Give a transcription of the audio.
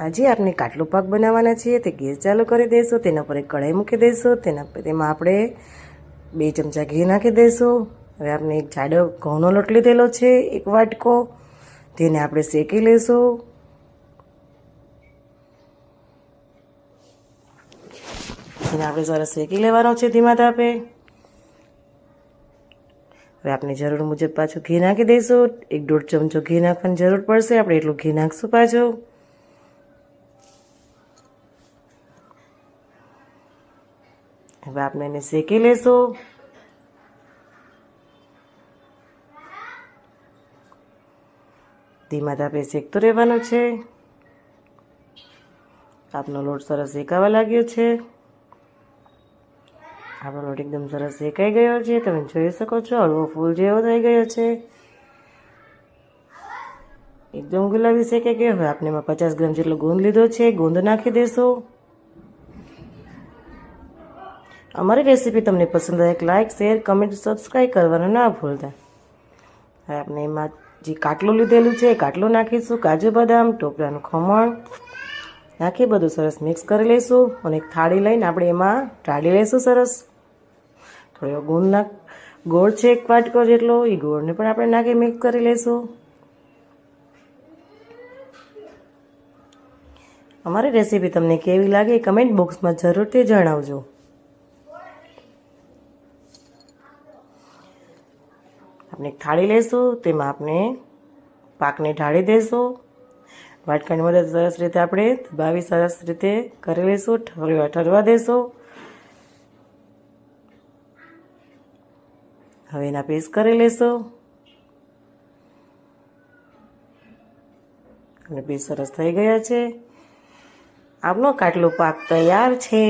આજે આપણે કાટલો પાક બનાવવાના છીએ. તે ગેસ ચાલુ કરી દઈશું, તેના પર એક કઢાઈ મૂકી દઈશું, તેના તેમાં આપણે બે ચમચા ઘી નાખી દઈશું. હવે આપણે એક જાડો ઘઉંનો લોટ લીધેલો છે, એક વાટકો. તેને આપણે શેકી લઈશું. તેને આપણે સરસ શેકી લેવાનો છે ધીમા તાપે હવે આપણે જરૂર મુજબ પાછું ઘી નાખી દઈશું. એક દોઢ ચમચો ઘી નાખવાની જરૂર પડશે. આપણે એટલું ઘી નાખશું પાછું. હવે આપણે એને શેકી લેશું ધીમા તાપે શેકતું રહેવાનું છે આપનો લોટ સરસ શેકાવા લાગ્યો છે આપણો લોટ એકદમ સરસ શેકાઈ ગયો છે તમે જોઈ શકો છો હળવો ફૂલ જેવો થઈ ગયો છે એકદમ ગુલાબી શેકાઈ ગયો હવે આપણે એમાં પચાસ ગ્રામ જેટલો ગોંદ લીધો છે ગોંદ નાખી દઈશું અમારી રેસીપી તમને પસંદ આવે લાઇક શેર કમેન્ટ સબસ્ક્રાઈબ કરવાનું ના ભૂલતા. હવે આપણે એમાં જે કાટલું લીધેલું છે કાટલું નાખીશું. કાજુ બદામ ટોપરાનું ખમણ. નાખી બધું સરસ મિક્સ કરી લઈશું અને એક થાળી લઈને આપણે એમાં ટાળી લઈશું સરસ. થોડો ગુણ નાખ, ગોળ છે એક વાટકો જેટલો, એ ગોળને પણ આપણે નાખી મિક્સ કરી લઈશું. અમારી રેસીપી તમને કેવી લાગે કમેન્ટ બોક્સમાં જરૂરથી જણાવજો. આપણે થાળી લઈશું તેમાં આપણે પાકને ઢાળી દઈશું વાટકાની મદદ સરસ રીતે આપણે દબાવી, સરસ રીતે કરી લઈશું ઠરવા ઠરવા દઈશું હવે એના પીસ કરી લઈશું અને પીસ સરસ થઈ ગયા છે. આપનો કાટલો પાક તૈયાર છે.